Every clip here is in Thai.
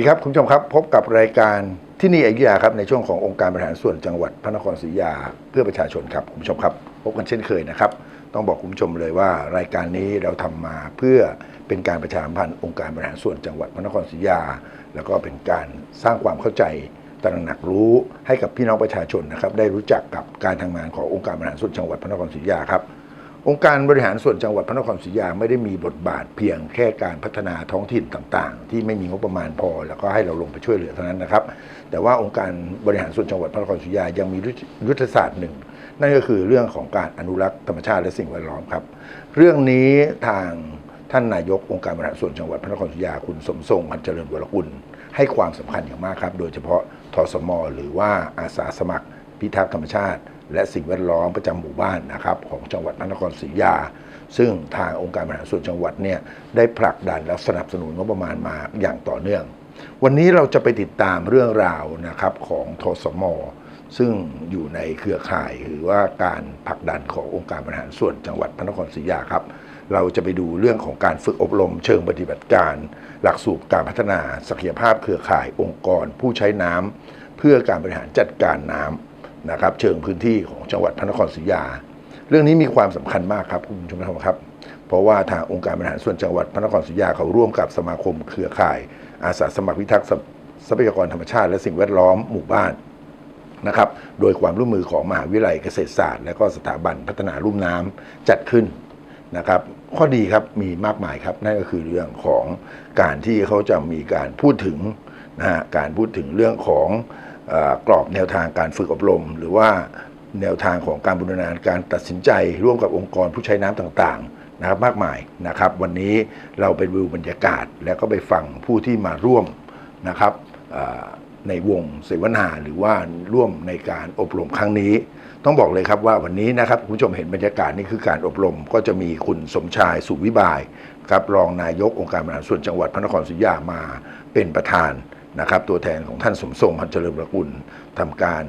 ดีครับคุณผู้ชมครับ พบกับรายการที่นี่อยุธยาครับในช่วงขององค์การบริหารส่วนจังหวัดพระนครศรีอยุธยาเพื่อประชาชนครับคุณผู้ชมครับ พบกันเช่นเคยนะครับ ต้องบอกคุณผู้ชมเลยว่ารายการนี้เราทำมาเพื่อเป็นการประชาสัมพันธ์องค์การบริหารส่วนจังหวัดพระนครศรีอยุธยา แล้วก็เป็นการสร้างความเข้าใจตระหนักรู้ให้กับพี่น้องประชาชนนะครับได้รู้จักกับการทำงานขององค์การบริหารส่วนจังหวัดพระนครศรีอยุธยาครับ องค์การบริหารส่วนจังหวัดพระนครศรีอยุธยาไม่ได้มีบทบาทเพียงแค่การพัฒนาท้องถิ่นต่างๆ ที่ไม่มีงบประมาณพอ แล้วก็ให้เราลงไปช่วยเหลือเท่านั้นนะครับ แต่ว่าองค์การบริหารส่วนจังหวัดพระนครศรีอยุธยายังมียุทธศาสตร์หนึ่ง นั่นก็คือเรื่องของการอนุรักษ์ธรรมชาติและสิ่งแวดล้อมครับ เรื่องนี้ทางท่านนายกองค์การบริหารส่วนจังหวัดพระนครศรีอยุธยาคุณสมทรงพันเจริญวรกุลให้ความสำคัญอย่างมากครับ โดยเฉพาะทสม หรือว่าอาสาสมัคร พิทักษ์ธรรมชาติ และสิ่งแวดล้อมประจำหมู่บ้านนะครับของจังหวัดพระนครศรีอยุธยา ซึ่งทางองค์การบริหารส่วนจังหวัดเนี่ยได้ผลักดันและสนับสนุนงบประมาณมาอย่างต่อเนื่อง วันนี้เราจะไปติดตามเรื่องราวนะครับของทสมซึ่งอยู่ในเครือข่ายหรือว่าการผลักดันขององค์การบริหารส่วนจังหวัดพระนครศรีอยุธยาครับ เราจะไปดูเรื่องของการฝึกอบรมเชิงปฏิบัติการ หลักสูตรการพัฒนาศักยภาพเครือข่ายองค์กรผู้ใช้น้ำเพื่อการบริหารจัดการน้ำ นะครับเชิงพื้นที่ของจังหวัดพระนครศรีอยุธยา เรื่องนี้มีความสำคัญมากครับคุณผู้ชมครับ เพราะว่าทางองค์การบริหารส่วนจังหวัดพระนครศรีอยุธยาเขาร่วมกับสมาคมเครือข่าย อาสาสมัครพิทักษ์ทรัพยากรธรรมชาติ และสิ่งแวดล้อมหมู่บ้านนะครับ โดยความร่วมมือของมหาวิทยาลัยเกษตรศาสตร์ และก็สถาบันพัฒนาลุ่มน้ำจัดขึ้นนะครับ ข้อดีครับมีมากมายครับนั่นก็คือเรื่องของการที่เขาจะมีการพูดถึงนะฮะการพูดถึงเรื่องของ กรอบแนวทางการฝึกอบรม หรือว่าแนวทางของการบูรณาการตัดสินใจร่วมกับองค์กรผู้ใช้น้ำต่างๆนะครับมากมายนะครับ วันนี้เราไปดูบรรยากาศแล้วก็ไปฟังผู้ที่มาร่วมนะครับในวงเสวนาหรือว่าร่วมในการอบรมครั้งนี้ ต้องบอกเลยครับว่าวันนี้นะครับคุณผู้ชมเห็นบรรยากาศนี่คือการอบรม ก็จะมีคุณสมชายสุวิบายครับรองนายกองค์การบริหารส่วนจังหวัดพระนครศรีอยุธยามาเป็นประธาน นะครับตัวแทนของท่านสมทรงพันเจริญประกุลทำการ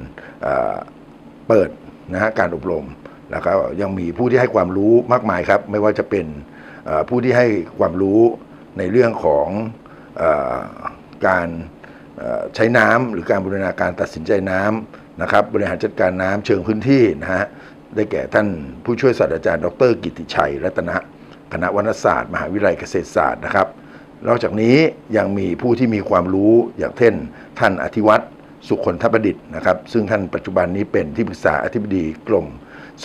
เปิดนะฮะการอบรมแล้วก็ยังมีผู้ที่ให้ความรู้มากมายครับ ไม่ว่าจะเป็นผู้ที่ให้ความรู้ในเรื่องของอการใช้น้ำหรือการบูรณาการตัดสินใจน้ำนะครับบริหารจัดการน้ำเชิงพื้นที่นะฮะได้แก่ท่านผู้ช่วยศาสตราจารย์ ดร กิติชัย รัตนะคณะวรรณศาสตร์ มหาวิทยาลัยเกษตรศาสตร์นะครับ นอกจากนี้ยังมีผู้ที่มีความรู้อย่างเช่น ท่านอธิวัตรสุคนทประดิษฐ์นะครับ ซึ่งท่านปัจจุบันนี้เป็นที่ปรึกษาอธิบดีกรม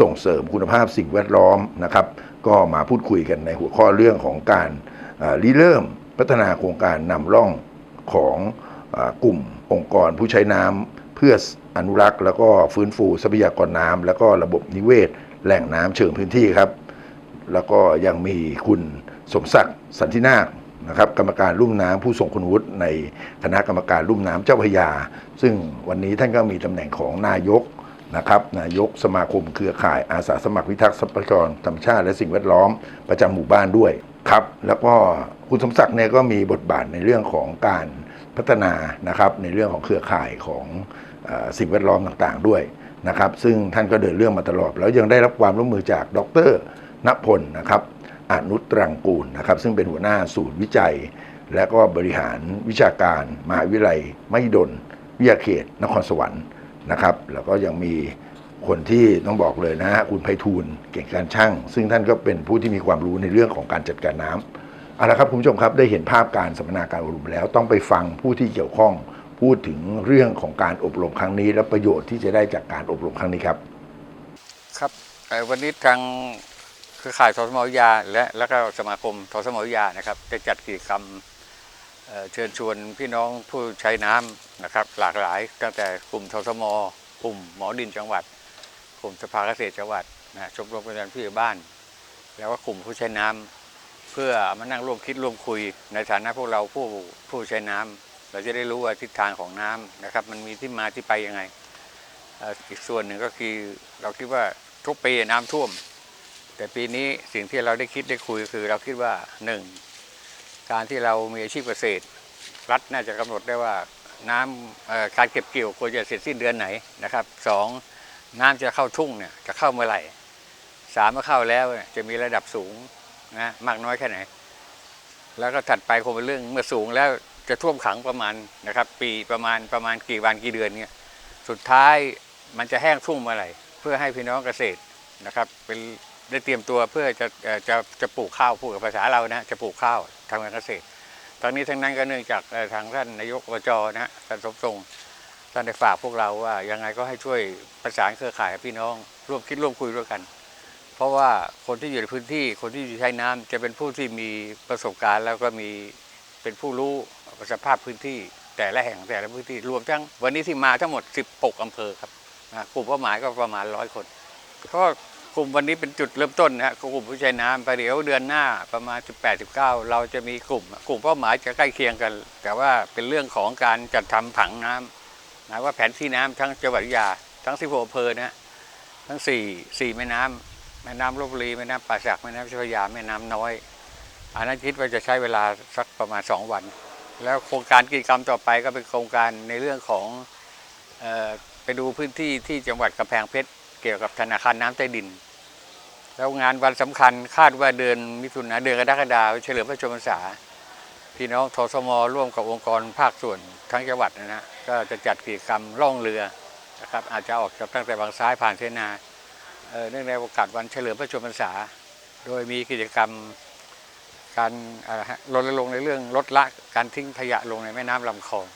ส่งเสริมคุณภาพสิ่งแวดล้อมนะครับ ก็มาพูดคุยกันในหัวข้อเรื่องของการเริเริ่มพัฒนาโครงการนำร่องของอกลุ่มองค์กรผู้ใช้น้ำเพื่ออนุรักษ์ แล้วก็ฟื้นฟูทรัพยากรน้ำแล้วก็ระบบนิเวศ แหล่งน้ำเชิงพื้นที่ครับ แล้วก็ยังมีคุณสมศักดิ์สันตินาค นะครับกรรมการลุ่มน้ำผู้ทรงคุณวุฒิในคณะกรรมการลุ่มน้ำเจ้าพยา ซึ่งวันนี้ท่านก็มีตำแหน่งของนายกนะครับนายกสมาคมเครือข่ายอาสาสมัครพิทักษ์ทรัพยากรธรรมชาติและสิ่งแวดล้อมประจำหมู่บ้านด้วยครับ แล้วก็คุณสมศักดิ์เนี่ยก็มีบทบาทในเรื่องของการพัฒนานะครับในเรื่องของเครือข่ายของอสิ่งแวดล้อมต่างๆด้วยนะครับ ซึ่งท่านก็เดินเรื่องมาตลอด แล้วยังได้รับความร่วมมือจากดรณพลนะครับ อนุตรังกูลนะครับ ซึ่งเป็นหัวหน้าศูนย์วิจัย และก็บริหารวิชาการ มหาวิทยาลัยมหิดล วิทยาเขต นครสวรรค์นะครับ แล้วก็ยังมีคนที่ต้องบอกเลยนะฮะคุณไพฑูรย์เก่งการช่าง ซึ่งท่านก็เป็นผู้ที่มีความรู้ในเรื่องของการจัดการน้ำเอาละครับคุณผู้ชมครับได้เห็นภาพการสัมมนาการอบรมแล้ว ต้องไปฟังผู้ที่เกี่ยวข้อง พูดถึงเรื่องของการอบรมครั้งนี้ และประโยชน์ที่จะได้จากการอบรมครั้งนี้ครับ ครับวันนี้ทาง เครือข่ายทสมวิทยา และแล้วก็สมาคมทสมวิทยานะครับได้จัดกิจกรรมเชิญชวนพี่น้องผู้ใช้น้ำนะครับ หลากหลายตั้งแต่กลุ่มทสมกลุ่มหมอดินจังหวัด กลุ่มสภาเกษตรจังหวัดนะชมรมประชาชนผู้ใหญ่บ้าน แล้วก็กลุ่มผู้ใช้น้ำเพื่อมานั่งร่วมคิดร่วมคุย ในฐานะพวกเราผู้ผู้ใช้น้ำเราจะได้รู้ว่าทิศทางของน้ำนะครับ มันมีที่มาที่ไปยังไงอีกส่วนหนึ่งก็คือเราคิดว่าทุกปีน้ำท่วม แต่ปีนี้สิ่งที่เราได้คิดได้คุยคือเราคิดว่าหนึ่งการที่เรามีอาชีพเกษตร รัฐน่าจะกำหนดได้ว่าน้ำการเก็บเกี่ยวควรจะเสร็จสิ้นเดือนไหนนะครับสองน้ำจะเข้าทุ่งเนี่ยจะเข้าเมื่อไหร่สามเมื่อเข้าแล้วจะมีระดับสูงนะมากน้อยแค่ไหน แล้วก็ถัดไปคงเป็นเรื่องเมื่อสูงแล้วจะท่วมขังประมาณนะครับ ปีประมาณประมาณกี่วันกี่เดือนเนี่ยสุดท้ายมันจะแห้งทุ่งเมื่อไหร่ เพื่อให้พี่น้องเกษตรนะครับ เป็น ได้เตรียมตัวเพื่อจะจะจะปลูกข้าวพูดกับภาษาเรานะจะปลูกข้าวทำการเกษตร ตอนนี้ทั้งนั้นก็เนื่องจากทางท่านนายกอบจนะท่านสมทรงท่านได้ฝากพวกเราว่ายังไงก็ให้ช่วยประสานเครือข่ายพี่น้อง ร่วมคิดร่วมคุยด้วยกัน เพราะว่าคนที่อยู่ในพื้นที่คนที่อยู่ใช้น้ำจะเป็นผู้ที่มีประสบการณ์ แล้วก็มีเป็นผู้รู้สภาพพื้นที่ แต่ละแห่งแต่ละพื้นที่รวมทั้งวันนี้ที่มาทั้งหมด 16 อำเภอครับกลุ่มเป้าหมายก็ประมาณร้อยคนก็ กลุ่มวันนี้เป็นจุดเริ่มต้นนะฮะกลุ่มผู้ใช้น้ำไปเดี๋ยวเดือนหน้าประมาณ 18 19 เราจะมีกลุ่ม กลุ่มเป้าหมายจะใกล้เคียงกัน แต่ว่าเป็นเรื่องของการจัดทำผังน้ำนะว่าแผนที่น้ำทั้งจังหวัดยาทั้ง16อำเภอนะทั้ง4 4แม่น้ำแม่น้ำลบบุรีแม่น้ำป่าสักแม่น้ำเจ้าพยาแม่น้ำน้อยอันนั้นคิดว่าจะใช้เวลาสักประมาณ 2 วัน แล้วโครงการกิจกรรมต่อไปก็เป็นโครงการในเรื่องของออไปดูพื้นที่ที่จังหวัดกำแพงเพชรเกี่ยวกับธนาคารน้ำใต้ดิน แล้วงานวันสำคัญคาดว่าเดือนมิถุนาเดือนกรกฎาคมเฉลิมพระชนมพรรษา พี่น้องทสมร่วมกับองค์กรภาคส่วนทั้งจังหวัดนะฮะก็จะจัดกิจกรรมล่องเรือนะครับอาจจะออกจากตั้งแต่บางซ้ายผ่านเสนาเนื่องในโอกาสวันเฉลิมพระชนมพรรษา โดยมีกิจกรรมการเอ่อฮะรณรงในเรื่องลดละการทิ้งขยะลงในแม่น้ำลำคลอง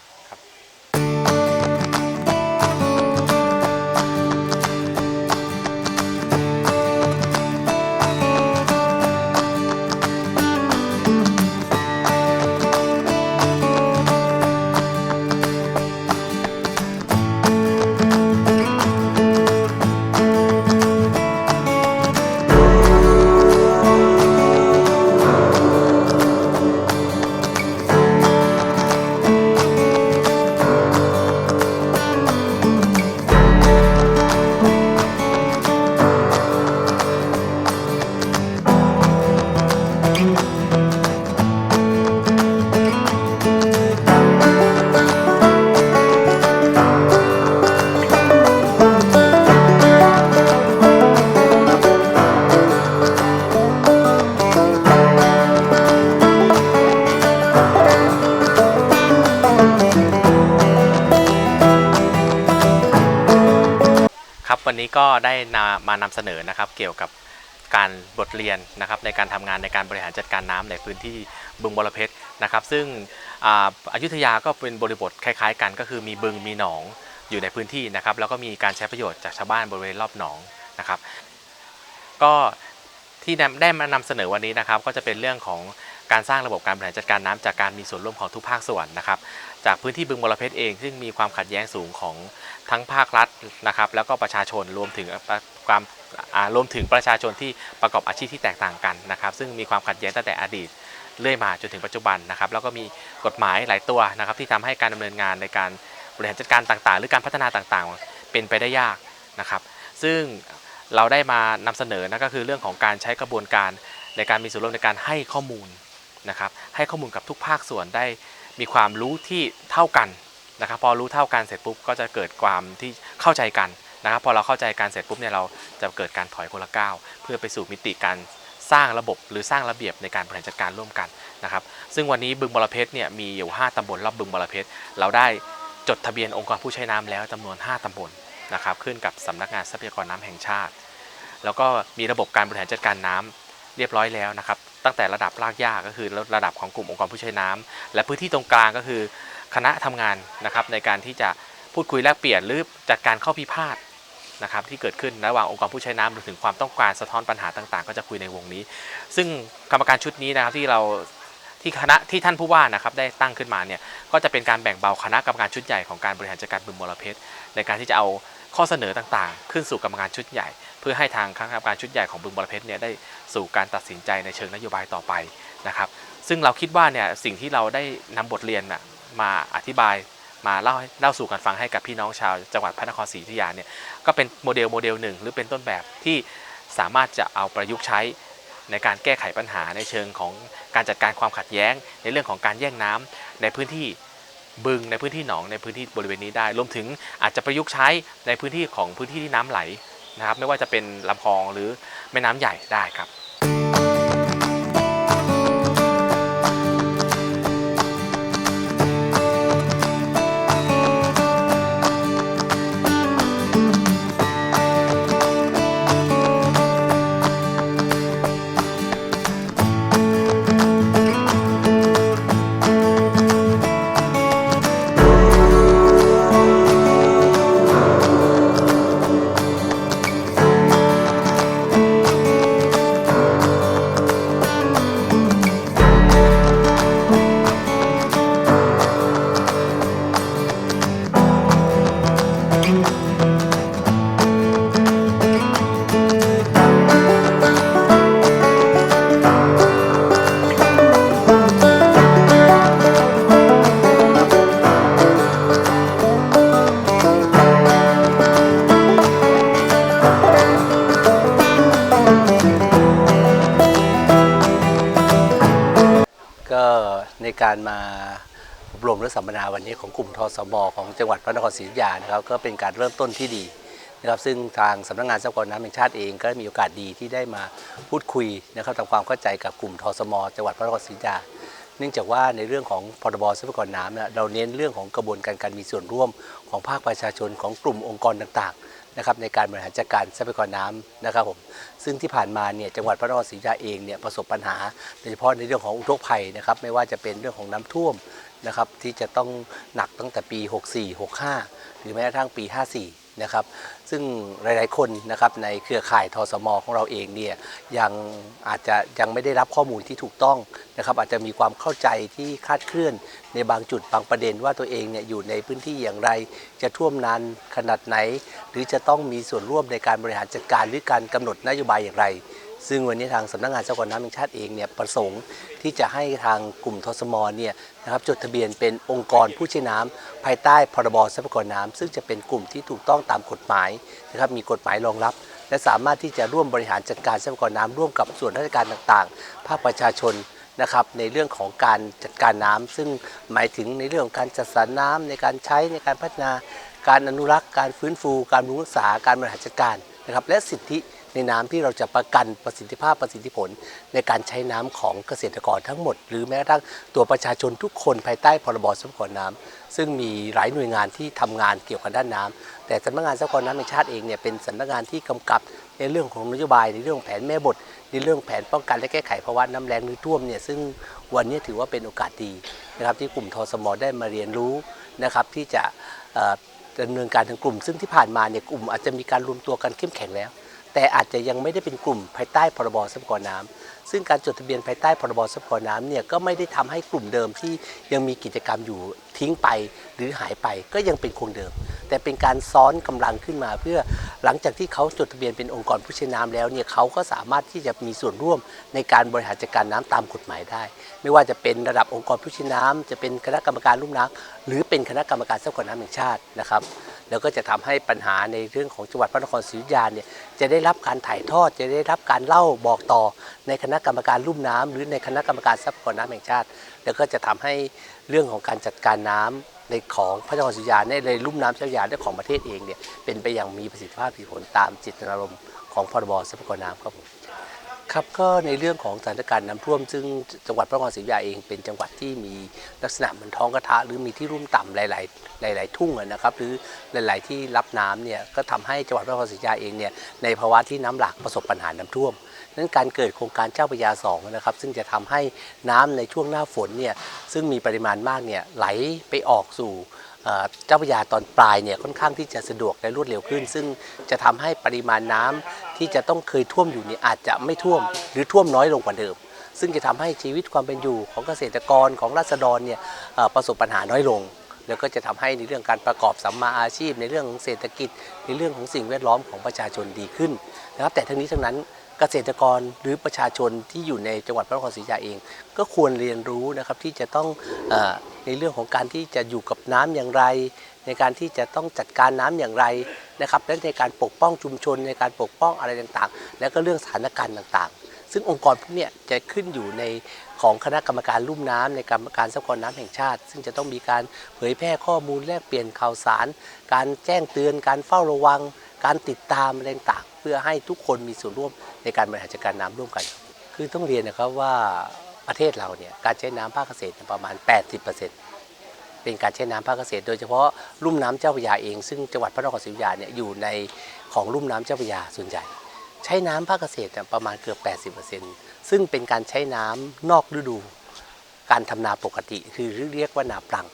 ครับวันนี้ก็ได้นามานำเสนอนะครับ เกี่ยวกับการบทเรียนนะครับในการทำงานในการบริหารจัดการน้ำในพื้นที่บึงบรเพชรนะครับ ซึ่งอายุธยาก็เป็นบริบทคล้าย ๆ กัน ก็คือมีบึงมีหนองอยู่ในพื้นที่นะครับ แล้วก็มีการใช้ประโยชน์จากชาวบ้านบริเวณรอบหนองนะครับ ก็ที่ได้มานำเสนอวันนี้นะครับ ก็จะเป็นเรื่องของการสร้างระบบการบริหารจัดการน้ำจากการมีส่วนร่วมของทุกภาคส่วนนะครับ จากพื้นที่บึงบรเพชรเอง ซึ่งมีความขัดแย้งสูงของ ทั้งภาครัฐนะครับ แล้วก็ประชาชนรวมถึงความรวมถึงประชาชนที่ประกอบอาชีพที่แตกต่างกันนะครับ ซึ่งมีความขัดแย้งตั้งแต่อดีตเรื่อยมาจนถึงปัจจุบันนะครับ แล้วก็มีกฎหมายหลายตัวนะครับ ที่ทำให้การดำเนินงานในการบริหารจัดการต่างๆ หรือการพัฒนาต่างๆ เป็นไปได้ยากนะครับ ซึ่งเราได้มานำเสนอนะก็คือเรื่องของการใช้กระบวนการในการมีส่วนร่วมในการให้ข้อมูลนะครับ ให้ข้อมูลกับทุกภาคส่วนได้มีความรู้ที่เท่ากัน นะครับพอรู้เท่ากันเสร็จปุ๊บก็จะเกิดความที่เข้าใจกันนะครับพอเราเข้าใจกันเสร็จปุ๊บเนี่ยเราจะเกิดการถอยคนละก้าวเพื่อไปสู่มิติการสร้างระบบหรือสร้างระเบียบในการบริหารจัดการร่วมกันนะครับซึ่งวันนี้บึงบรเพชรเนี่ยมีอยู่ 5 ตำบลรอบบึงบรเพชรเราได้จดทะเบียนองค์กรผู้ใช้น้ำแล้วจำนวน 5 ตำบลนะครับขึ้นกับสำนักงานทรัพยากรน้ำแห่งชาติ แล้วก็มีระบบการบริหารจัดการน้ำเรียบร้อยแล้วนะครับตั้งแต่ระดับรากหญ้าก็คือระดับของกลุ่มองค์กรผู้ใช้น้ำและพื้นที่ตรงกลางก็คือ คณะทำงานนะครับในการที่จะพูดคุยแลกเปลี่ยนหรือจัดการข้อพิพาทนะครับที่เกิดขึ้นระหว่างองค์กรผู้ใช้น้ำรวมถึงความต้องการสะท้อนปัญหาต่างๆ ก็จะคุยในวงนี้ ซึ่งกรรมการชุดนี้นะครับที่เราที่คณะที่ท่านผู้ว่านะครับได้ตั้งขึ้นมาเนี่ยก็จะเป็นการแบ่งเบาคณะกรรมการชุดใหญ่ของการบริหารจัดการบึงบรเพชรในการที่จะเอาข้อเสนอต่างๆ ขึ้นสู่กรรมการชุดใหญ่ เพื่อให้ทางคณะกรรมการชุดใหญ่ของบึงบรเพชรเนี่ยได้สู่การตัดสินใจในเชิงนโยบายต่อไปนะครับ ซึ่งเราคิดว่าเนี่ยสิ่งที่เราได้นำบทเรียนน่ะ มาอธิบายมาเล่าเล่าสู่กันฟังให้กับพี่น้องชาวจังหวัดพระนครศรีอยุธยาเนี่ยก็เป็นโมเดลโมเดลหนึ่งหรือเป็นต้นแบบที่สามารถจะเอาประยุกต์ใช้ในการแก้ไขปัญหาในเชิงของการจัดการความขัดแย้ง ในเรื่องของการแย่งน้ำในพื้นที่บึงในพื้นที่หนองในพื้นที่บริเวณนี้ได้รวมถึงอาจจะประยุกต์ใช้ในพื้นที่ของพื้นที่ที่น้ำไหลนะครับไม่ว่าจะเป็นลำคลองหรือแม่น้ำใหญ่ได้ครับ ลุ่มทสมของจังหวัดพระนครศรีอยุธยานะครับก็เป็นการเริ่มต้นที่ดีนะครับซึ่งทางสำนักงานทรัพยากรน้ำแห่งชาติเองก็มีโอกาสดีที่ได้มาพูดคุยนะครับทำความเข้าใจกับกลุ่มทสมจังหวัดพระนครศรีอยุธยาเนื่องจากว่าในเรื่องของพรบทรัพยากรน้ำเนี่ยเราเน้นเรื่องของกระบวนการการมีส่วนร่วมของภาคประชาชนของกลุ่มองค์กรต่างๆนะครับในการบริหารจัดการทรัพยากรน้ำนะครับผมซึ่งที่ผ่านมาเนี่ยจังหวัดพระนครศรีอยุธยาเองเนี่ยประสบปัญหาโดยเฉพาะในเรื่องของอุทกภัยนะครับไม่ว่าจะเป็นเรื่องของน้ำท่วม นะครับที่จะต้องหนักตั้งแต่ปี 64 65 หรือแม้กระทั่งปี 54 นะครับ ซึ่งหลาย ๆ คนนะครับในเครือข่ายทสมของเราเองเนี่ยยังอาจจะยังไม่ได้รับข้อมูลที่ถูกต้องนะครับ อาจจะมีความเข้าใจที่คาดเคลื่อนในบางจุดบางประเด็นว่าตัวเองเนี่ยอยู่ในพื้นที่อย่างไร จะท่วมนานขนาดไหน หรือจะต้องมีส่วนร่วมในการบริหารจัดการหรือการกำหนดนโยบายอย่างไร ซึ่งวันนี้ทางสำนักงานทรัพยากรน้ำแห่งชาติเองเนี่ยประสงค์ที่จะให้ทางกลุ่มทสมเนี่ยนะครับจดทะเบียนเป็นองค์กรผู้ใช้น้ำภายใต้พรบทรัพยากรน้ำซึ่งจะเป็นกลุ่มที่ถูกต้องตามกฎหมายนะครับมีกฎหมายรองรับ และสามารถที่จะร่วมบริหารจัดการทรัพยากรน้ำร่วมกับส่วนราชการต่างๆ ภาคประชาชนนะครับในเรื่องของการจัดการน้ำซึ่งหมายถึงในเรื่องของการจัดสรรน้ำในการใช้ในการพัฒนา การอนุรักษ์ การฟื้นฟู การรุงรักษาการบริหารจัดการนะครับและสิทธิ ในน้ำที่เราจะประกันประสิทธิภาพประสิทธิผล ในการใช้น้ำของเกษตรกรทั้งหมด หรือแม้กระทั่งตัวประชาชนทุกคนภายใต้พรบทรัพยากรน้ำซึ่งมีหลายหน่วยงานที่ทำงานเกี่ยวกับด้านน้ำแต่สำนักงานทรัพยากรน้ำแห่งชาติเองเนี่ยเป็นสำนักงานที่กำกับในเรื่องของนโยบายในเรื่องแผนแม่บท ในเรื่องแผนป้องกันและแก้ไขภาวะน้ำแล้งหรือท่วมเนี่ยซึ่งวันนี้ถือว่าเป็นโอกาสดีนะครับที่กลุ่มทสมได้มาเรียนรู้นะครับที่จะดำเนินการทางกลุ่ม ซึ่งที่ผ่านมาเนี่ยกลุ่มอาจจะมีการรวมตัวกันเข้มแข็งแล้ว แต่อาจจะยังไม่ได้เป็นกลุ่มภายใต้พรบทรัพยากรน้ำซึ่งการจดทะเบียนภายใต้พรบทรัพยากรน้ำเนี่ยก็ไม่ได้ทำให้กลุ่มเดิมที่ยังมีกิจกรรมอยู่ทิ้งไปหรือหายไปก็ยังเป็นคงเดิม แต่เป็นการซ้อนกำลังขึ้นมาเพื่อหลังจากที่เขาจดทะเบียนเป็นองค์กรผู้ใช้น้ำแล้วเนี่ยเขาก็สามารถที่จะมีส่วนร่วมในการบริหารจัดการน้ำตามกฎหมายได้ ไม่ว่าจะเป็นระดับองค์กรผู้ใช้น้ำจะเป็นคณะกรรมการลุ่มน้ำหรือเป็นคณะกรรมการทรัพยากรน้ำแห่งชาตินะครับแล้วก็จะทำให้ปัญหาในเรื่องของจังหวัดพระนครศรีอยุธยาเนี่ยจะได้รับการถ่ายทอด จะได้รับการเล่าบอกต่อ ในคณะกรรมการลุ่มน้ำหรือในคณะกรรมการทรัพยากรน้ำแห่งชาติ แล้วก็จะทำให้เรื่องของการจัดการน้ำ ในของพระนครศรีอยุธยาในในลุ่มน้ำเจ้าพระยาและของประเทศเองเนี่ยเป็นไปอย่างมีประสิทธิภาพมีผลตามจิตนารมณ์ของพรบทรัพยากรน้ำครับผมครับก็ในเรื่องของสถานการณ์น้ำท่วม ซึ่งจังหวัดพระนครศรีอยุธยาเองเป็นจังหวัดที่มีลักษณะเหมือนท้องกระทะหรือมีที่รุ่มต่ำหลาย ๆ หลาย ๆ ทุ่งนะครับหรือหลาย ๆ ที่รับน้ำเนี่ยก็ทำให้จังหวัดพระนครศรีอยุธยาเองเนี่ยในภาวะที่น้ำหลากประสบปัญหาน้ำท่วม นั้นการเกิดโครงการเจ้าพระยาสองนะครับ ซึ่งจะทำให้น้ำในช่วงหน้าฝนเนี่ยซึ่งมีปริมาณมากเนี่ยไหลไปออกสู่เจ้าพระยาตอนปลายเนี่ยค่อนข้างที่จะสะดวกและรวดเร็วขึ้น ซึ่งจะทำให้ปริมาณน้ำที่จะต้องเคยท่วมอยู่เนี่ยอาจจะไม่ท่วม หรือท่วมน้อยลงกว่าเดิม ซึ่งจะทำให้ชีวิตความเป็นอยู่ของเกษตรกรของราษฎรเนี่ยประสบปัญหาน้อยลง แล้วก็จะทำให้ในเรื่องการประกอบสัมมาอาชีพ ในเรื่องของเศรษฐกิจ ในเรื่องของสิ่งแวดล้อมของประชาชนดีขึ้นนะครับแต่ทั้งนี้ทั้งนั้น เกษตรกรหรือประชาชนที่อยู่ในจังหวัดพระนครศรีอยุธยาเอง ก็ควรเรียนรู้นะครับที่จะต้องอในเรื่องของการที่จะอยู่กับน้ำอย่างไร ในการที่จะต้องจัดการน้ำอย่างไรนะครับและในการปกป้องชุมชนในการปกป้องอะไรต่างๆ แล้วก็เรื่องสถานการณ์ต่างๆ ซึ่งองค์กรพวกนี้จะขึ้นอยู่ในของคณะกรรมการลุ่มน้ำในกรรมการทรัพยากรน้ำแห่งชาติ ซึ่งจะต้องมีการเผยแพร่ข้อมูลแลกเปลี่ยนข่าวสาร การแจ้งเตือน การเฝ้าระวัง การติดตามอะไรต่าง เพื่อให้ทุกคนมีส่วนร่วมในการบริหารจัดการน้ำร่วมกัน คือต้องเรียนนะครับว่าประเทศเราเนี่ยการใช้น้ำภาคเกษตรประมาณ 80%เป็นการใช้น้ำภาคเกษตร โดยเฉพาะลุ่มน้ำเจ้าพระยาเอง ซึ่งจังหวัดพระนครศรีอยุธยาเนี่ยอยู่ในของลุ่มน้ำเจ้าพระยาส่วนใหญ่ ใช้น้ำภาคเกษตรประมาณเกือบ 80%ซึ่งเป็นการใช้น้ำนอกฤดู การทำนาปกติ คือเรียกว่านาปลัง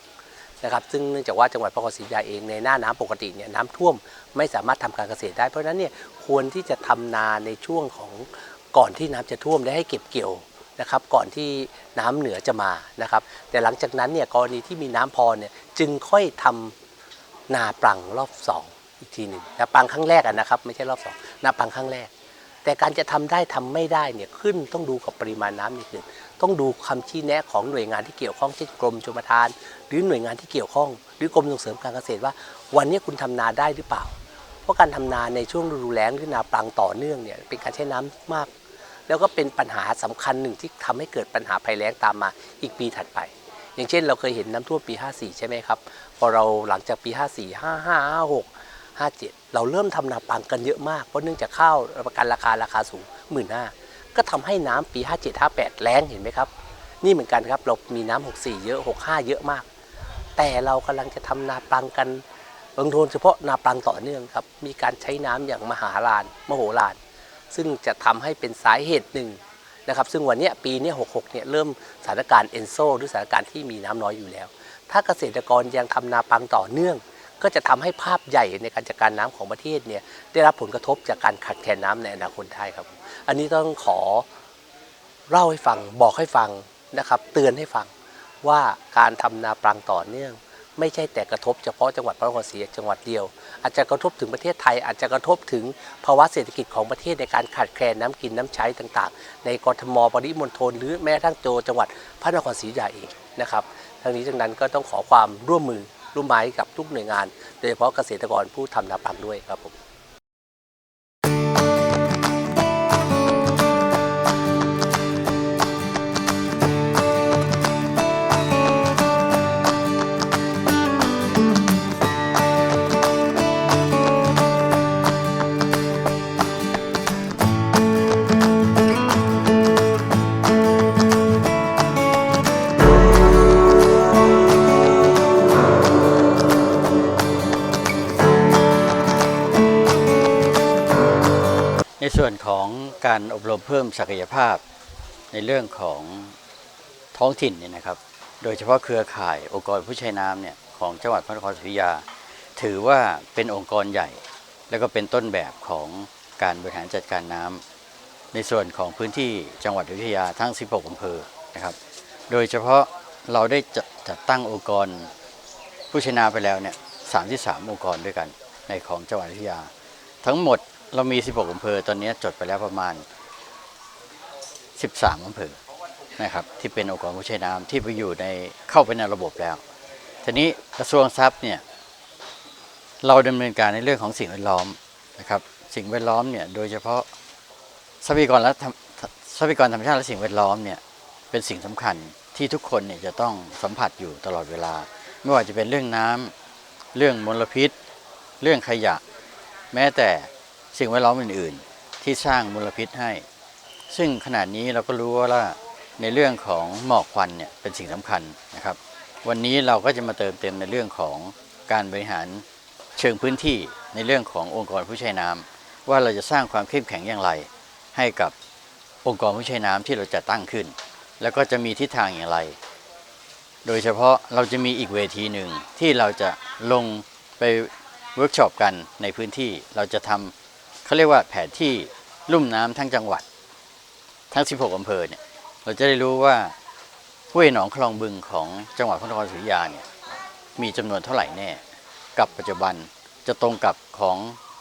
นะครับซึ่งเนื่องจากว่าจังหวัดพระนครศรีอยุธยาเองในหน้าน้ำปกติเนี่ยน้ำท่วมไม่สามารถทำการเกษตรได้ เพราะฉะนั้นเนี่ยควรที่จะทำนาในช่วงของก่อนที่น้ำจะท่วมและให้เก็บเกี่ยวนะครับก่อนที่น้ำเหนือจะมานะครับ แต่หลังจากนั้นเนี่ยกรณีที่มีน้ำพอเนี่ยจึงค่อยทำนาปลังรอบสองอีกทีหนึ่งนาปลังครั้งแรกะนะครับ ไม่ใช่รอบสองนาปลังครั้งแรก แต่การจะทำได้ทำไม่ได้เนี่ยขึ้นต้องดูกับปริมาณน้ำนิดหนึ่ง ต้องดูคำชี้แนะของหน่วยงานที่เกี่ยวข้องเช่นกรมชลประทาน หรือหน่วยงานที่เกี่ยวข้อง หรือกรมส่งเสริมการเกษตรว่า วันนี้คุณทำนาได้หรือเปล่า เพราะการทำนาในช่วงฤดูแล้งหรือนาปลังต่อเนื่องเนี่ยเป็นการใช้น้ำมาก แล้วก็เป็นปัญหาสำคัญหนึ่งที่ทำให้เกิดปัญหาภัยแล้งตามมาอีกปีถัดไป อย่างเช่น เราเคยเห็นน้ำท่วมปี 54 ใช่ไหมครับพอเราหลังจากปี 54 55 56 57 เราเริ่มทำนาปังกันเยอะมากเพราะเนื่องจากข้าวประกันราคาราคาสูงหมื่นห้า ก็ทำให้น้ำปี 57 58แล้งเห็นไหมครับ นี่เหมือนกันครับเรามีน้ำ64 เยอะ 65 เยอะมาก แต่เรากำลังจะทำนาปังกันบางโทนเฉพาะนาปังต่อเนื่องครับ มีการใช้น้ำอย่างมหาลานมโหฬารซึ่งจะทำให้เป็นสาเหตุหนึ่งนะครับซึ่งวันนี้ปีนี้66 เนี่ยเริ่มสถานการณ์เอนโซหรือสถานการณ์ที่มีน้ำน้อยอยู่แล้ว ถ้าเกษตรกรยังทำนาปังต่อเนื่อง ก็จะทำให้ภาพใหญ่ในการจัดการน้ำของประเทศเนี่ยได้รับผลกระทบจากการขาดแคลนน้ำในอนาคตได้ครับ อันนี้ต้องขอเล่าให้ฟังบอกให้ฟังนะครับ เตือนให้ฟังว่าการทำนาปรังต่อเนื่อง ไม่ใช่แต่กระทบเฉพาะจังหวัดพระนครศรีอยุธยาจังหวัดเดียว อาจจะกระทบถึงประเทศไทย อาจจะกระทบถึงภาวะเศรษฐกิจของประเทศในการขาดแคลนน้ำกินน้ำใช้ต่าง ๆ ในกรทมปริมณฑลหรือแม้กระทั่งโจจังหวัดพระนครศรีอยุธยาเองนะครับทั้งนี้ทั้งนั้นก็ต้องขอความร่วมมือร่วมไม้กับทุกหน่วยงาน โดยเฉพาะเกษตรกรผู้ทำนาปังด้วยครับผม ส่วนของการอบรมเพิ่มศักยภาพในเรื่องของท้องถิ่นเนี่ยนะครับ โดยเฉพาะเครือข่ายองค์กรผู้ใช้น้ำเนี่ยของจังหวัดพระนครศรีอยุธยา ถือว่าเป็นองค์กรใหญ่ และก็เป็นต้นแบบของการบริหารจัดการน้ำในส่วนของพื้นที่จังหวัดอยุธยาทั้ง 16 อำเภอนะครับ โดยเฉพาะเราได้จัดจดตั้งองค์กรผู้ใช้น้ำไปแล้วเนี่ย 33 องค์กรด้วยกันในของจังหวัดอยุธยา ทั้งหมด เรามี 16อำเภอ ตอนนี้จดไปแล้วประมาณ 13อำเภอ นะครับ ที่เป็นองค์กรผู้ใช้น้ำที่ไปอยู่ในเข้าไปในระบบแล้ว ทีนี้กระทรวงทรัพย์เนี่ย เราดำเนินการในเรื่องของสิ่งแวดล้อมนะครับ สิ่งแวดล้อมเนี่ย โดยเฉพาะทรัพยากรและทรัพยากรธรรมชาติและสิ่งแวดล้อมเนี่ย เป็นสิ่งสำคัญที่ทุกคนเนี่ยจะต้องสัมผัสอยู่ตลอดเวลา ไม่ว่าจะเป็นเรื่องน้ำเรื่องมลพิษ เรื่องขยะ แม้แต่ สิ่งแวดล้อมอื่น ๆ ที่สร้างมลพิษให้ ซึ่งขณะนี้เราก็รู้ว่าในเรื่องของหมอกควันเนี่ยเป็นสิ่งสำคัญนะครับ วันนี้เราก็จะมาเติมเต็มในเรื่องของการบริหารเชิงพื้นที่ในเรื่องขององค์กรผู้ใช้น้ำว่าเราจะสร้างความเข้มแข็งอย่างไร ให้กับองค์กรผู้ใช้น้ำที่เราจะตั้งขึ้น แล้วก็จะมีทิศทางอย่างไร โดยเฉพาะเราจะมีอีกเวทีหนึ่งที่เราจะลงไปเวิร์กช็อปกันในพื้นที่เราจะทำ เขาเรียกว่าแผนที่ลุ่มน้ำทั้งจังหวัด ทั้ง 16อำเภอเนี่ยเราจะได้รู้ว่าห้วยหนองคลองบึงของจังหวัดพระนครศรีอยุธยาเนี่ยมีจำนวนเท่าไหร่แน่ กับปัจจุบันจะตรงกับของ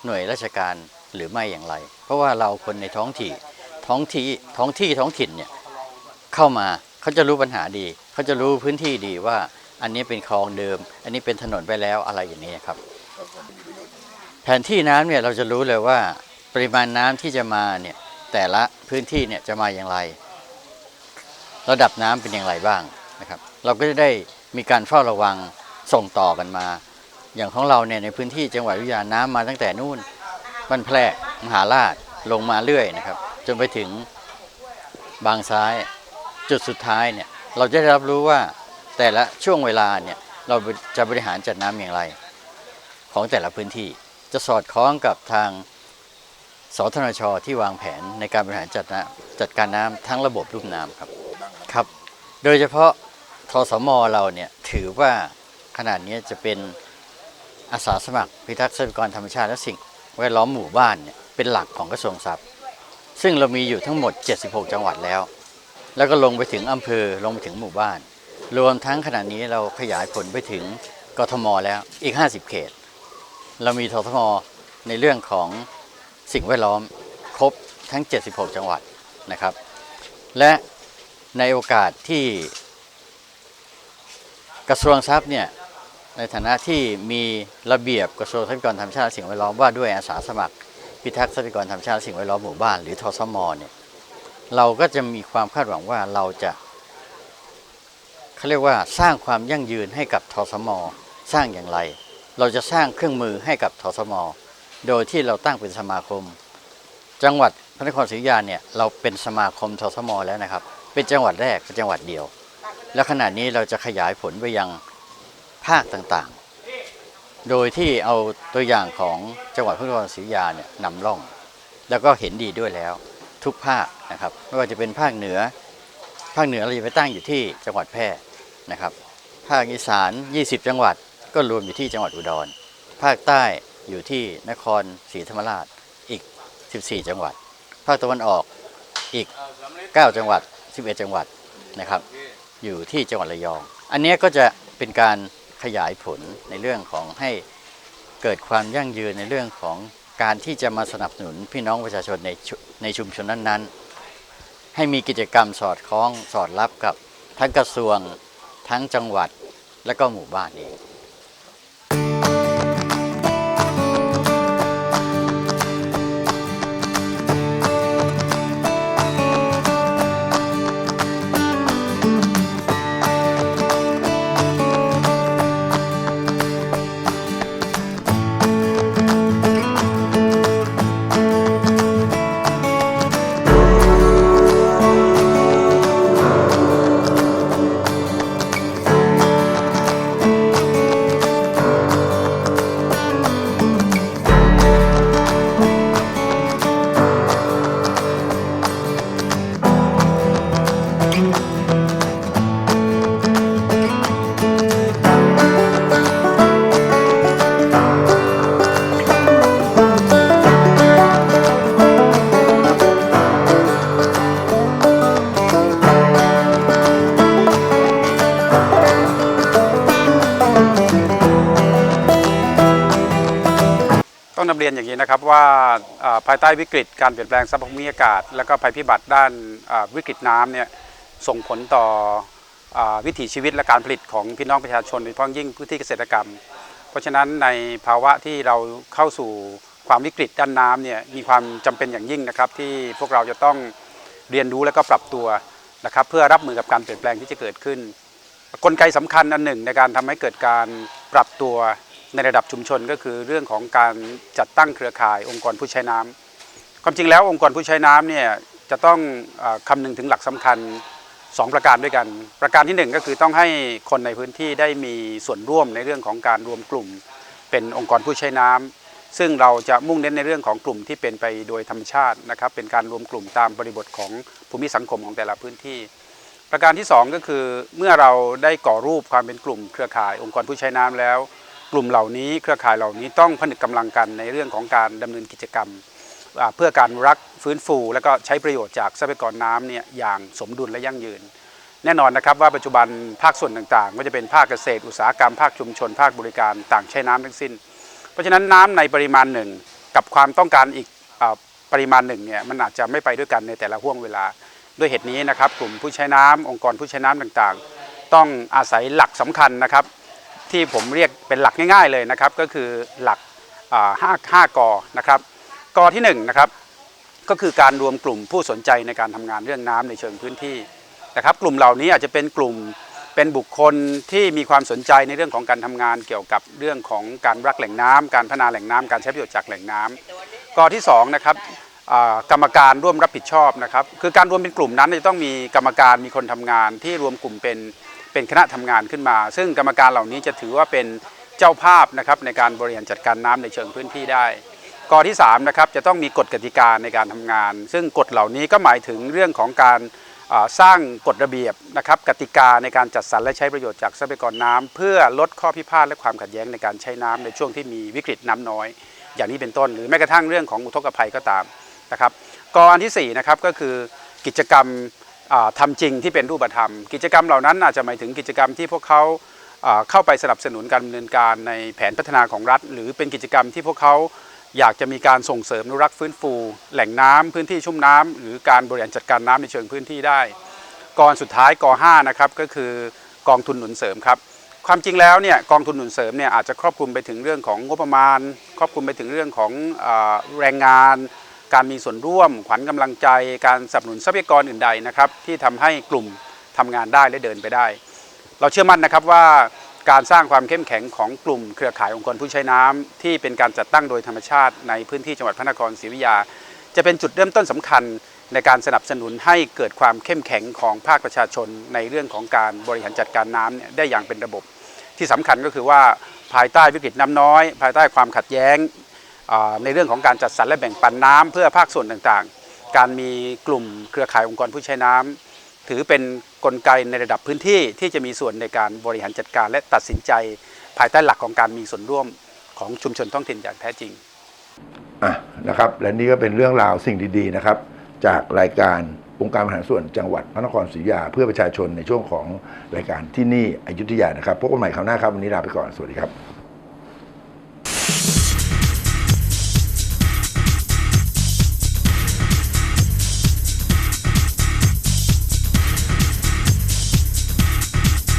หน่วยราชการหรือไม่อย่างไร เพราะว่าเราคนในท้องที่ท้องที่ท้องที่ท้องถิ่นเนี่ยเข้ามาเขาจะรู้ปัญหาดี เขาจะรู้พื้นที่ดีว่าอันนี้เป็นคลองเดิม อันนี้เป็นถนนไปแล้วอะไรอย่างนี้ครับ แผนที่น้ำเนี่ยเราจะรู้เลยว่าปริมาณน้ำที่จะมาเนี่ยแต่ละพื้นที่เนี่ยจะมาอย่างไร ระดับน้ำเป็นอย่างไรบ้างนะครับ เราก็จะได้มีการเฝ้าระวังส่งต่อกันมา อย่างของเราเนี่ยในพื้นที่จังหวัดอยุธยาน้ำมาตั้งแต่นู่นบ้านแพรกมหาราชลงมาเรื่อยนะครับ จนไปถึงบางซ้ายจุดสุดท้ายเนี่ยเราจะได้รับรู้ว่าแต่ละช่วงเวลาเนี่ยเราจะบริหารจัดน้ำอย่างไร ของแต่ละพื้นที่ จะสอดคล้องกับทางสทนชที่วางแผนในการบริหารจัดน้ำจัดการน้ำทั้งระบบลุ่มน้ำครับครับ โดยเฉพาะทสมเราเนี่ยถือว่าขนาดนี้จะเป็นอาสาสมัครพิทักษ์ทรัพยากรธรรมชาติและสิ่งแวดล้อมหมู่บ้านเนี่ยเป็นหลักของกระทรวงทรัพย์ ซึ่งเรามีอยู่ทั้งหมด 76 จังหวัดแล้ว แล้วก็ลงไปถึงอำเภอลงไปถึงหมู่บ้าน รวมทั้งขณะนี้เราขยายผลไปถึงกทมแล้วอีก 50 เขต เรามีททมในเรื่องของสิ่งแวดล้อมครบทั้ง 76 จังหวัดนะครับ และในโอกาสที่กระทรวงทรัพย์เนี่ยในฐานะที่มีระเบียบกระทรวงทรัพยากรธรรมชาติและสิ่งแวดล้อมว่าด้วยอาสาสมัคร พิทักษ์ทรัพยากรธรรมชาติและสิ่งแวดล้อมหมู่บ้านหรือทสมเนี่ยเราก็จะมีความคาดหวังว่าเราจะเขาเรียกว่าสร้างความยั่งยืนให้กับทสมสร้างอย่างไร เราจะสร้างเครื่องมือให้กับทสมโดยที่เราตั้งเป็นสมาคม จังหวัดพระนครศรีอยุธยาเนี่ยเราเป็นสมาคมทสมแล้วนะครับ เป็นจังหวัดแรกเป็นจังหวัดเดียว และขณะนี้เราจะขยายผลไปยังภาคต่างๆ โดยที่เอาตัวอย่างของจังหวัดพระนครศรีอยุธยาเนี่ยนำร่อง แล้วก็เห็นดีด้วยแล้วทุกภาคนะครับไม่ว่าจะเป็นภาคเหนือ ภาคเหนือเราจะไปตั้งอยู่ที่จังหวัดแพร่นะครับ ภาคอีสาน 20 จังหวัด ก็รวมอยู่ที่จังหวัดอุดร ภาคใต้อยู่ที่นครศรีธรรมราชอีก 14 จังหวัด ภาคตะวันออกอีก 9 จังหวัด 11 จังหวัดนะครับ อยู่ที่จังหวัดระยอง อันนี้ก็จะเป็นการขยายผลในเรื่องของให้เกิดความยั่งยืนในเรื่องของการที่จะมาสนับสนุนพี่น้องประชาชนในในชุมชนนั้นๆ ให้มีกิจกรรมสอดคล้องสอดรับกับทั้งกระทรวงทั้งจังหวัดและก็หมู่บ้านเอง รียนอย่างนี้นะครับว่าภายใต้วิกฤตการเปลี่ยนแปลงสภาพภูมิอากาศ และก็ภัยพิบัติด้านวิกฤตน้ำเนี่ยส่งผลต่ออวิถีชีวิตและการผลิตของพี่น้องประชาชนโดยเฉพาะยิ่งพื้นที่เกษตรกรรม เพราะฉะนั้นในภาวะที่เราเข้าสู่ความวิกฤตด้านน้ำเนี่ยมีความจำเป็นอย่างยิ่งนะครับ ที่พวกเราจะต้องเรียนรู้และก็ปรับตัวนะครับเพื่อรับมือกับการเปลี่ยนแปลงที่จะเกิดขึ้น กลไกสำคัญอันหนึ่งในการทำให้เกิดการปรับตัว ในระดับชุมชนก็คือเรื่องของการจัดตั้งเครือข่ายองค์กรผู้ใช้น้ำความจริงแล้วองค์กรผู้ใช้น้ำเนี่ยจะต้องออคำนึงถึงหลักสำคัญ 2 ประการด้วยกัน ประการทีหนึ่1 ก็คือต้องให้คนในพื้นที่ได้มีส่วนร่วมในเรื่องของการรวมกลุ่ม เป็นองค์กรผู้ใช้น้ำซึ่งเราจะมุ่งเน้นในเรื่องของกลุ่มที่เป็นไปโดยธรรมชาตินะครับเป็นการรวมกลุ่มตามบริบทของภูมิสังคมของแต่ละพื้นที่ ประการที่ 2 ก็คือเมื่อเราได้ก่อรูปความเป็นกลุ่มเครือข่ายองค์กรผู้ใช้น้ำแล้ว กลุ่มเหล่านี้เครือข่ายเหล่านี้ต้องผนึกกำลังกันในเรื่องของการดำเนินกิจกรรม เพื่อการรักฟื้นฟู และก็ใช้ประโยชน์จากทรัพยากรน้ำเนี่ยอย่างสมดุลและยั่งยืน แน่นอนนะครับว่าปัจจุบันภาคส่วนต่างๆไม่ว่าจะเป็นภาคเกษตร อุตสาหกรรม ภาคชุมชน ภาคบริการต่างใช้น้ำทั้งสิ้น เพราะฉะนั้นน้ำในปริมาณหนึ่งกับความต้องการอีกอปริมาณหนึ่งเนี่ยมันอาจจะไม่ไปด้วยกันในแต่ละห่วงเวลาด้วยเหตุนี้นะครับกลุ่มผู้ใช้น้ำองค์กรผู้ใช้น้ำต่างๆ ต้องอาศัยหลักสำคัญนะครับ ที่ผมเรียกเป็นหลักง่ายๆเลยนะครับ ก็คือหลักห้าห้ากอนะครับกอที่หนึ่งนะครับก็คือการรวมกลุ่มผู้สนใจในการทำงานเรื่องน้ำในเชิงพื้นที่นะครับกลุ่มเหล่านี้อาจจะเป็นกลุ่มเป็นบุคคลที่มีความสนใจในเรื่องของการทำงานเกี่ยวกับเรื่องของการรักแหล่งน้ำการพัฒนาแหล่งน้ำการใช้ประโยชน์จากแหล่งน้ำกอที่สองนะครับกรรมการร่วมรับผิดชอบนะครับคือการรวมเป็นกลุ่มนั้นจะต้องมีกรรมการมีคนทำงานที่รวมกลุ่มเป็น เป็นคณะทำงานขึ้นมา ซึ่งกรรมการเหล่านี้จะถือว่าเป็นเจ้าภาพนะครับในการบริหารจัดการน้ำในเชิงพื้นที่ได้กอที่3นะครับจะต้องมีกฎกติกาในการทำงาน ซึ่งกฎเหล่านี้ก็หมายถึงเรื่องของการสร้างกฎระเบียบนะครับกติกาในการจัดสรรและใช้ประโยชน์จากทรัพยากรน้ำเพื่อลดข้อพิพาทและความขัดแย้งในการใช้น้ำในช่วงที่มีวิกฤตน้ำน้อย อย่างนี้เป็นต้น หรือแม้กระทั่งเรื่องของอุทกภัยก็ตามนะครับกออันที่สี่นะครับก็คือกิจกรรม อ่าทำจริงที่เป็นรูปธรรม กิจกรรมเหล่านั้นอาจจะหมายถึงกิจกรรมที่พวกเขาเข้าไปสนับสนุนการดำเนินการในแผนพัฒนาของรัฐ หรือเป็นกิจกรรมที่พวกเขาอยากจะมีการส่งเสริมนุรักษ์ฟื้นฟู แหล่งน้ำพื้นที่ชุ่มน้ำหรือการบริหารจัดการน้ำในเชิงพื้นที่ได้กองสุดท้ายก5นะครับก็คือกองทุนหนุนเสริมครับความจริงแล้วเนี่ยกองทุนหนุนเสริมเนี่ยอาจจะครอบคลุมไปถึงเรื่องของงบประมาณ ครอบคลุมไปถึงเรื่องของอแรงงาน การมีส่วนร่วม ขวัญกำลังใจ การสนับสนุนทรัพยากรอื่นใดนะครับที่ทำให้กลุ่มทำงานได้และเดินไปได้ เราเชื่อมั่นนะครับว่าการสร้างความเข้มแข็งของกลุ่มเครือข่ายองค์กรผู้ใช้น้ำที่เป็นการจัดตั้งโดยธรรมชาติในพื้นที่จังหวัดพระนครศรีอยุธยา จะเป็นจุดเริ่มต้นสำคัญในการสนับสนุนให้เกิดความเข้มแข็งของภาคประชาชน ในเรื่องของการบริหารจัดการน้ำเนี่ยได้อย่างเป็นระบบ ที่สำคัญก็คือว่าภายใต้วิกฤตน้ำน้อย ภายใต้ความขัดแย้ง ในเรื่องของการจัดสรรและแบ่งปันน้ำเพื่อภาคส่วนต่างๆ การมีกลุ่มเครือข่ายองค์กรผู้ใช้น้ำถือเป็นกลไกในระดับพื้นที่ที่จะมีส่วนในการบริหารจัดการและตัดสินใจ ภายใต้หลักของการมีส่วนร่วมของชุมชนท้องถิ่นอย่างแท้จริงอะนะครับ และนี่ก็เป็นเรื่องราวสิ่งดีๆนะครับ จากรายการองค์การบริหารส่วนจังหวัดพระนครศรีอยุธยาเพื่อประชาชนในช่วงของรายการที่นี่อยุธยานะครับพบกันใหม่คราวหน้าครับวันนี้ลาไปก่อนสวัสดีครับ